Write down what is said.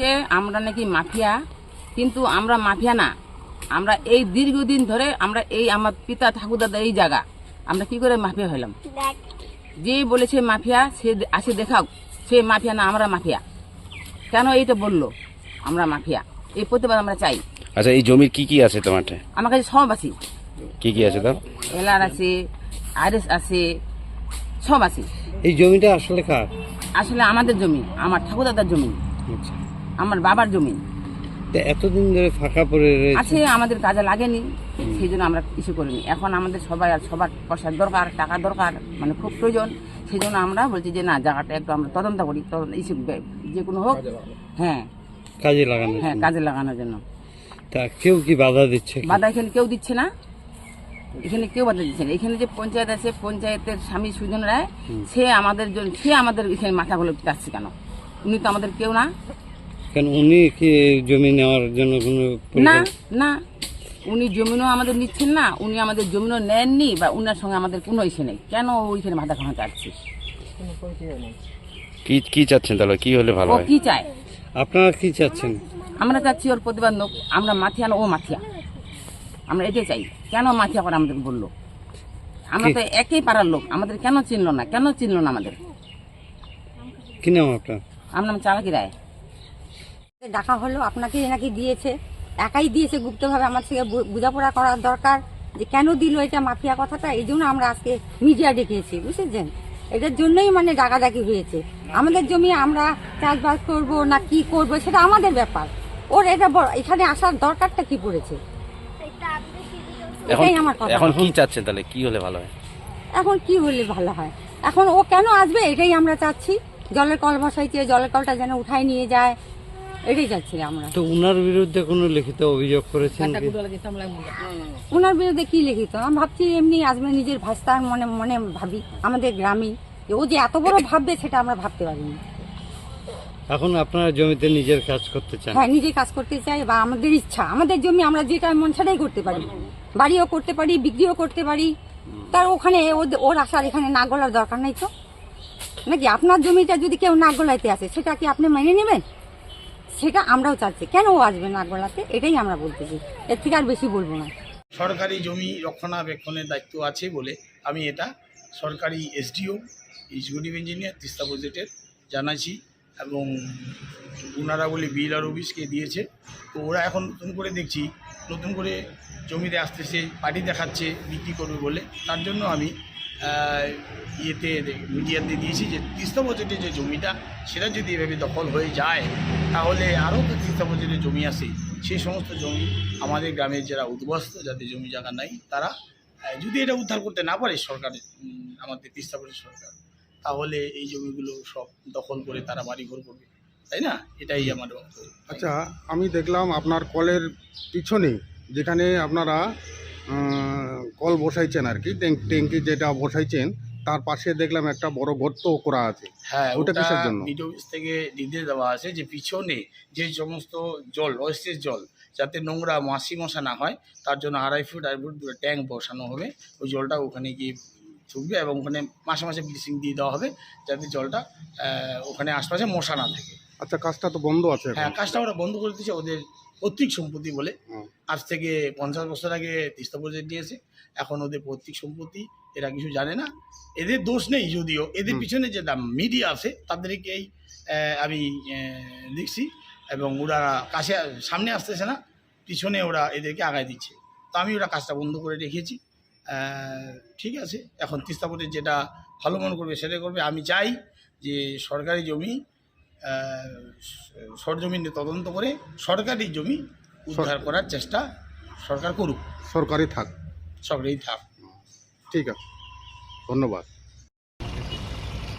হচ্ছে আমরা নাকি মাফিয়া কিন্তু আমরা মাফিয়া না। আমরা এই দীর্ঘদিন ধরে আমরা এই আমার পিতা ঠাকুরদাদা এই জায়গা। আমরা কি করে মাফিয়া হলাম যে বলেছে মাফিয়া সে আসে দেখাও সে মাফিয়া না আমরা মাফিয়া। কেন এইটা বলল? আমরা মাফিয়া। এই প্রতিবাদ আমরা চাই। আচ্ছা এই জমির কি কি আছে তোমারটা আমার কাছে সব আছে। কি কি আছে তাও? এলার আছে আরএস আছে সব আছে। এই জমিটা আসলে কার? আসলে আমাদের জমি আমার ঠাকুরদাদার জমি। আচ্ছা। আমার বাবার জমি। এতদিন ধরে ফাঁকা পড়ে আছে আমাদের কাজে লাগেনি সেই জন্য আমরা কিছু করিনি। এখন আমাদের সবাই আর সবার পয়সার দরকার টাকা দরকার মানে খুব প্রয়োজন। সেই জন্য আমরা বলছি যে না জায়গাটা একটু আমরা তদন্ত করি। যে কোনো হোক হ্যাঁ। কাজে লাগানো হ্যাঁ কাজে লাগানোর জন্য। তা কেউ কি বাধা দিচ্ছে? বাধা এখানে কেউ দিচ্ছে না। এখানে কেউ বাধা দিচ্ছে না। এখানে যে পঞ্চায়েত আছে পঞ্চায়েতের স্বামী সুজন রায় সে আমাদের জন্য সে আমাদের এখানে মাথাগুলো পিটাচ্ছে কেন? উনি তো আমাদের কেউ না। কেন উনি কি জমি নেওয়ার জন্য কোনো না না। উনি জমিনও আমাদের নিচ্ছেন না উনি আমাদের জমিনও নেননি বা উনার সঙ্গে আমাদের কোনো ইসে নেই। কেন ওইখানে মাথা খাওয়া চাচ্ছে কি কি চাচ্ছেন তাহলে? কি হলে ভালো ও হয়? কি চায়? আপনারা কি চাচ্ছেন? আমরা চাচ্ছি ওর প্রতিবাদ হোক আমরা মাথিয়া না ও মাথিয়া আমরা এটাই চাই। কেন মাথিয়া করে আমাদের বলল? আমরা তো একই পাড়ার লোক আমাদের কেন চিনলো না? কেন চিনলো না আমাদের? কি নাম আপনার? আমার নাম চালাকি রায়। ডাকা হলো আপনাকে নাকি দিয়েছে একাই দিয়েছে গুপ্তভাবে আমার থেকে বোঝাপড়া করার দরকার যে কেন দিল এটা মাফিয়া কথাটা এই জন্য আমরা আজকে মিডিয়া ডেকেছি বুঝেছেন? এটার জন্যই মানে ডাকাডাকি হয়েছে। আমাদের জমি আমরা চাষবাস করব না কি করব সেটা আমাদের ব্যাপার। ওর এটা বড়- এখানে আসার দরকারটা কি পড়েছে? এখন এটাই আমার কথা। এখন কি চাচ্ছেন তাহলে? কি হলে ভালো হয়? এখন কি হলে ভালো হয়? এখন ও কেন আসবে? এটাই আমরা চাচ্ছি। জলের কল বসাইছে জলের কলটা যেন উঠাই নিয়ে যায়। এটাই চাচ্ছি আমরা। তো উনার বিরুদ্ধে কোনো লিখিত অভিযোগ করেছেন কি? ওনার বিরুদ্ধে কি লিখিত? আমি ভাবছি এমনি আসবে নিজের ভাস্তার মনে মনে ভাবি আমাদের গ্রামে। ও যে এত বড় ভাববে সেটা আমরা ভাবতে পারিনি। এখন আপনারা জমিতে নিজের কাজ করতে চান? হ্যাঁ নিজে কাজ করতে চাই বা আমাদের ইচ্ছা। আমাদের জমি আমরা যেটা মন সেটাই করতে পারি। বাড়িও করতে পারি বিক্রিও করতে পারি। তার ওখানে ওদের- ওর আসার এখানে না গলার দরকার নাই তো? নাকি আপনার জমিটা যদি কেউ না গলাইতে আসে সেটা কি আপনি মেনে নেবেন? সেটা আমরাও চাচ্ছি। কেন ও আসবে নাক গলাতে এটাই আমরা বলতেছি। এর থেকে আর বেশি বলব না। সরকারি জমি রক্ষণাবেক্ষণের দায়িত্ব আছে বলে আমি এটা সরকারি এসডিও এক্সিকিউটিভ ইঞ্জিনিয়ার তিস্তা প্রজেক্টের জানাইছি এবং ওনারা বলে বিল আর অফিসকে দিয়েছে। তো ওরা এখন নতুন করে দেখছি, নতুন করে জমিতে আসতেছে পার্টি দেখাচ্ছে, বিক্রি করবে বলে। তার জন্য আমি ইয়েতে মিডিয়াতে দিয়েছি যে তিস্তা যে জমিটা, সেটা যদি এভাবে দখল হয়ে যায়, তাহলে আরও তো তিস্তা জমি আছে। সেই সমস্ত জমি আমাদের গ্রামের যারা উদ্বস্ত, যাদের জমি জায়গা নাই, তারা যদি এটা উদ্ধার করতে না পারে সরকার আমাদের তিস্তা সরকার, তাহলে এই জমিগুলো সব দখল করে তারা বাড়িঘর করবে। তাই না? এটাই আমার আচ্ছা আমি দেখলাম আপনার কলের পিছনে, যেখানে আপনারা কল বসাইছেন আর কি ট্যাঙ্ক ট্যাঙ্কি যেটা বসাইছেন তার পাশে দেখলাম একটা বড় গর্ত করা আছে। হ্যাঁ ওটা কিসের জন্য? বিডিও অফিস থেকে নির্দেশ দেওয়া আছে যে পিছনে যে সমস্ত জল ওয়েস্টেজ জল যাতে নোংরা মাসি মশা না হয় তার জন্য আড়াই ফুট আড়াই ফুট দূরে ট্যাঙ্ক বসানো হবে। ওই জলটা ওখানে গিয়ে ছুটবে এবং ওখানে মাসে মাসে ব্লিচিং দিয়ে দেওয়া হবে যাতে জলটা ওখানে আশপাশে মশা না থাকে। আচ্ছা কাজটা তো বন্ধ আছে হ্যাঁ কাজটা ওরা বন্ধ করে দিয়েছে ওদের পৈতৃক সম্পত্তি বলে। আজ থেকে পঞ্চাশ বছর আগে তিস্তা প্রজেক্ট নিয়েছে এখন ওদের পৈতৃক সম্পত্তি এরা কিছু জানে না। এদের দোষ নেই যদিও এদের পিছনে যে মিডিয়া আছে তাদেরকেই আমি লিখছি এবং ওরা কাছে সামনে আসতেছে না পিছনে ওরা এদেরকে আগায় দিচ্ছে। তো আমি ওরা কাজটা বন্ধ করে রেখেছি। ঠিক আছে এখন তিস্তা প্রজেক্ট যেটা ভালো মনে করবে সেটাই করবে। আমি চাই যে সরকারি জমি সরজমিনে তদন্ত করে সরকারি জমি উদ্ধার করার চেষ্টা সরকার করুক। সরকারি থাক। সরকারি থাক। ঠিক আছে। ধন্যবাদ।